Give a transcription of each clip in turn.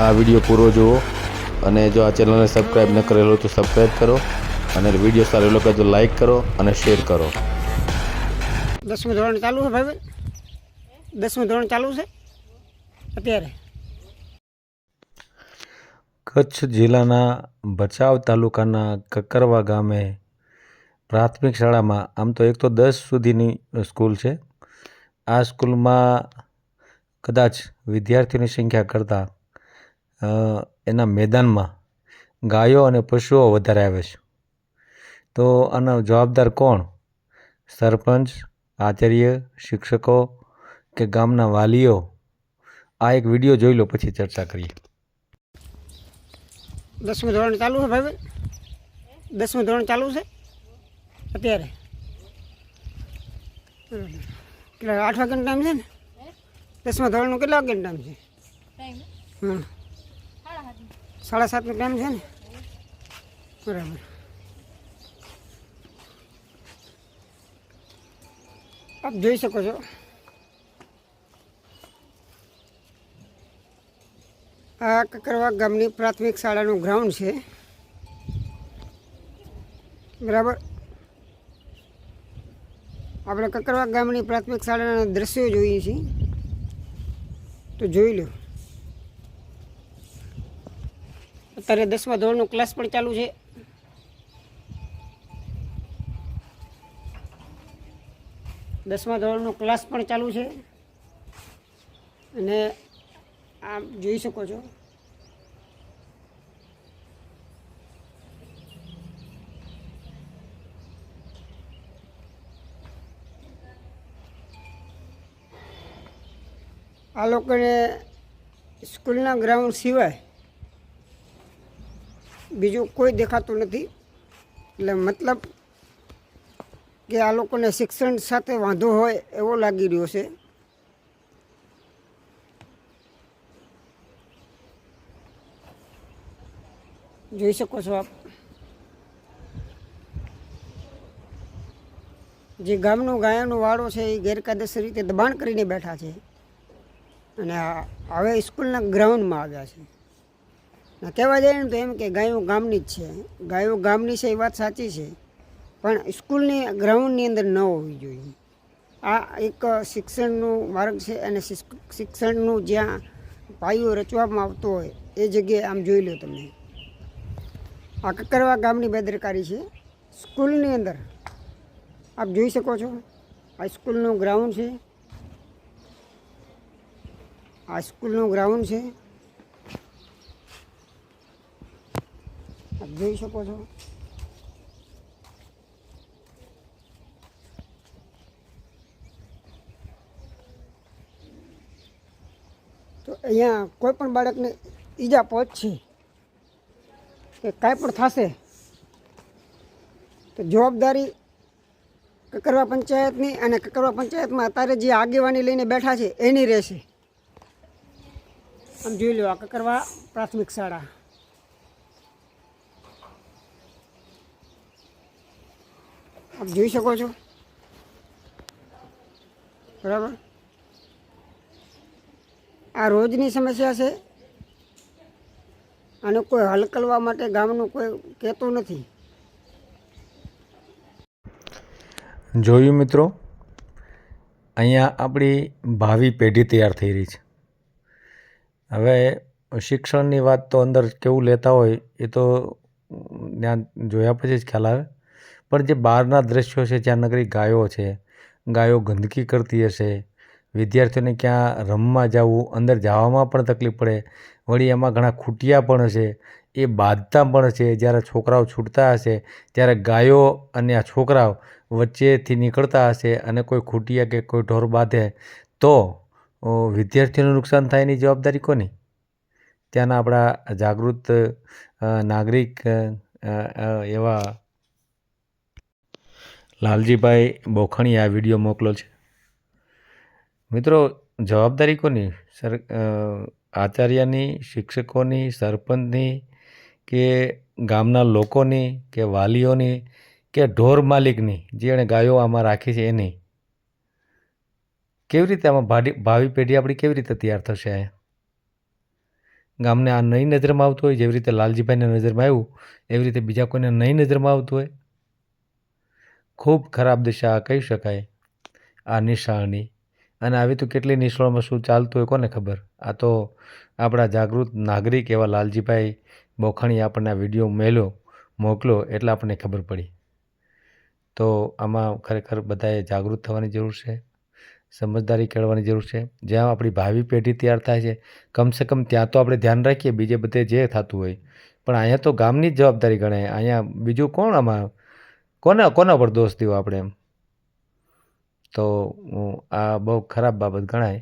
આ વીડિયો પૂરો જુઓ અને જો આ ચેનલને સબસ્ક્રાઈબ ન કરેલો તો સબસ્ક્રાઈબ કરો અને વીડિયો સારો લાગે તો લાઈક કરો અને શેર કરો. દસમું ધોરણ ચાલુ છે ભાઈ? દસમું ધોરણ ચાલુ છે? અત્યારે? કચ્છ જિલ્લાના ભચાઉ તાલુકાના કકરવા ગામે પ્રાથમિક શાળામાં આમ તો એક તો દસ સુધીની સ્કૂલ છે. આ સ્કૂલમાં કદાચ વિદ્યાર્થીઓની સંખ્યા કરતાં એના મેદાનમાં ગાયો અને પશુઓ વધારે આવે છે. તો આનો જવાબદાર કોણ? સરપંચ આચાર્ય શિક્ષકો કે ગામના વાલીઓ? આ એક વીડિયો જોઈ લો પછી ચર્ચા કરીએ. દસમું ધોરણ ચાલુ છે ભાઈ દસમું ધોરણ ચાલુ છે? અત્યારે? એટલે આઠ વાગ્યાનો ટાઈમ છે ને? દસમા ધોરણનું કેટલા વાગ્યાનો ટાઈમ છે? હમ. સાડા સાતનો ટાઈમ છે ને? બરાબર. આપ જોઈ શકો છો. આ કકરવા ગામની પ્રાથમિક શાળાનું ગ્રાઉન્ડ છે. બરાબર. આપણે કકરવા ગામની પ્રાથમિક શાળાના દ્રશ્યો જોઈએ છીએ. તો જોઈ લો. અત્યારે દસમા ધોરણનો ક્લાસ પણ ચાલુ છે. દસમા ધોરણનો ક્લાસ પણ ચાલુ છે. અને આમ જોઈ શકો છો. આ લોકોને સ્કૂલના ગ્રાઉન્ડ સિવાય બીજું કોઈ દેખાતું નથી. એટલે મતલબ કે આ લોકોને શિક્ષણ સાથે વાંધો હોય એવો લાગી રહ્યો છે. જોઈ શકો છો આપ. જે ગામનો ગાયનો વાળો છે એ ગેરકાયદેસર રીતે દબાણ કરીને બેઠા છે. અને હવે સ્કૂલના ગ્રાઉન્ડમાં આવ્યા છે. કહેવા જાય ને તો એમ કે ગાયો ગામની જ છે. ગાયો ગામની છે એ વાત સાચી છે. પણ સ્કૂલની ગ્રાઉન્ડની અંદર ન હોવી જોઈએ. આ એક શિક્ષણનું માર્ગ છે અને શિક્ષણનું જ્યાં પાયો રચવામાં આવતો હોય, એ જગ્યાએ આમ જોઈ લો તમે. આ કકરવા ગામની બેદરકારી છે. સ્કૂલની અંદર, આપ જોઈ શકો છો, આ સ્કૂલનું ગ્રાઉન્ડ છે. આ સ્કૂલનું ગ્રાઉન્ડ છે. આપ જોઈ શકો છો. તો અહીંયા કોઈ પણ બાળકને ઈજા પહોંચશે કે કાંઈ પણ થશે, તો જવાબદારી કકરવા પંચાયતની અને કકરવા પંચાયતમાં અત્યારે જે આગેવાની લઈને બેઠા છે એની રહેશે. આમ જોઈ લો આ કકરવા પ્રાથમિક શાળા. આપ જોઈ શકો છો. બરાબર? આ રોજની સમસ્યા છે. અને કોઈ હલ કરવા માટે ગામનું કોઈ કહેતું નથી. જોયું મિત્રો? અહીંયા આપણી ભાવિ પેઢી તૈયાર થઈ રહી છે. હવે શિક્ષણની વાત તો અંદર કેવું લેતા હોય એ તો ત્યાં જોયા પછી જ ખ્યાલ આવે. પણ જે બહારના દ્રશ્યો છે, જ્યાં નગરી ગાયો છે, ગાયો ગંદકી કરતી હશે, વિદ્યાર્થીઓને ક્યાં રમવા જવું, અંદર જવામાં પણ તકલીફ પડે, વળી એમાં ઘણા ખૂટિયા પણ હશે, એ બાંધતા પણ છે જ્યારે છોકરાઓ છૂટતા હશે, ત્યારે ગાયો અને આ છોકરાઓ વચ્ચેથી નીકળતા હશે અને કોઈ ખૂટિયા કે કોઈ ઢોર બાંધે, તો વિદ્યાર્થીઓનું નુકસાન થાય એની જવાબદારી કોની? ત્યાંના આપણા જાગૃત નાગરિક એવા લાલજીભાઈ બોખણી આ વીડિયો મોકલો છે. મિત્રો, જવાબદારી કોની? સર આચાર્યની, શિક્ષકોની, સરપંચની કે ગામના લોકોની કે વાલીઓની કે ઢોર માલિકની? જેણે ગાયો આમાં રાખી છે એની. કેવી રીતે આમાં ભાડી, ભાવિ પેઢી આપણી કેવી રીતે તૈયાર થશે ગામને આ નહીં નજરમાં આવતું હોય, જેવી રીતે લાલજીભાઈને નજરમાં આવ્યું, એવી રીતે બીજા કોઈને નહીં નજરમાં આવતું હોય ખૂબ ખરાબ દિશા કહી શકાય. આ નિશાળની. અને આવી તો કેટલી નિશાળોમાં શું ચાલતું હોય કોને ખબર? આ તો આપણા જાગૃત નાગરિક એવા લાલજીભાઈ બોખાણી આપણને વીડિયો મેલ્યો મોકલો એટલે આપણને ખબર પડી. તો આમાં ખરેખર બધાએ જાગૃત થવાની જરૂર છે, સમજદારી કેળવવાની જરૂર છે. જ્યાં આપણી ભાવિ પેઢી તૈયાર થાય છે, કમસે કમ ત્યાં તો આપણે ધ્યાન રાખીએ બીજે બધે જે થતું હોય. પણ અહીંયા તો ગામની જ જવાબદારી ગણાય. અહીંયા બીજું કોણ આમાં કોને, કોના પર દોષ દેવો આપણે એમ? તો આ બહુ ખરાબ બાબત ગણાય.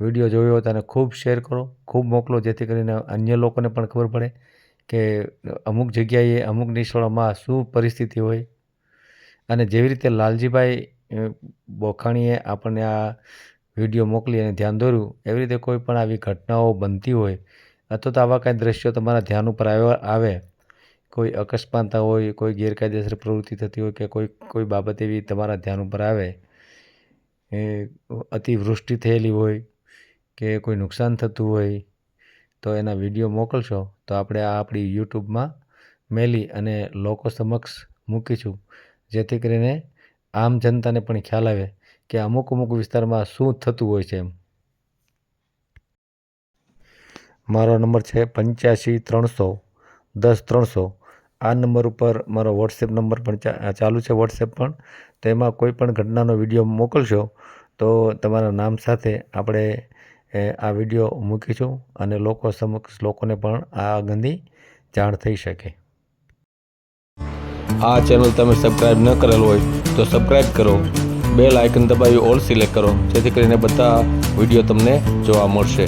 વીડિયો જોયો તો આને ખૂબ શેર કરો, ખૂબ મોકલો, જેથી કરીને અન્ય લોકોને પણ ખબર પડે કે અમુક જગ્યાએ અમુક નિશાળોમાં શું પરિસ્થિતિ હોય. અને જેવી રીતે લાલજીભાઈ બોખાણીએ આપણને આ વીડિયો મોકલી અને ધ્યાન દોર્યું, એવી રીતે કોઈ પણ આવી ઘટનાઓ બનતી હોય અથવા તો આવા કાંઈ દ્રશ્યો તમારા ધ્યાન ઉપર આવ્યો, આવે કોઈ અકસ્માતતા હોય, કોઈ ગેરકાયદેસર પ્રવૃત્તિ થતી હોય કે કોઈ કોઈ બાબત એવી તમારા ધ્યાન ઉપર આવે, એ અતિવૃષ્ટિ થયેલી હોય કે કોઈ નુકસાન થતું હોય, તો એના વીડિયો મોકલશો. તો આપણે આ આપણી યુટ્યુબમાં મેલી અને લોકો સમક્ષ મૂકીશું. જેથી કરીને આમ જનતાને પણ ખ્યાલ આવે કે અમુક અમુક વિસ્તારમાં શું થતું હોય છે એમ. મારો નંબર છે પંચ્યાસી ત્રણસો, દસ ત્રણસો. આ નંબર ઉપર મારો વોટ્સએપ નંબર પણ ચાલુ છે વોટ્સએપ પણ. તેમાં કોઈ પણ ઘટનાનો વીડિયો મોકલશો, તો તમારા નામ સાથે આપણે આ વીડિયો મૂકીશું અને લોકો સમક્ષ લોકોને પણ આ ગંદી જાણ થઈ શકે. આ ચેનલ તમે સબસ્ક્રાઈબ ન કરેલ હોય તો સબસ્ક્રાઈબ કરો. બેલ આઇકન દબાવી ઓલ સિલેક્ટ કરો, જેથી કરીને બધા વીડિયો તમને જોવા મળશે.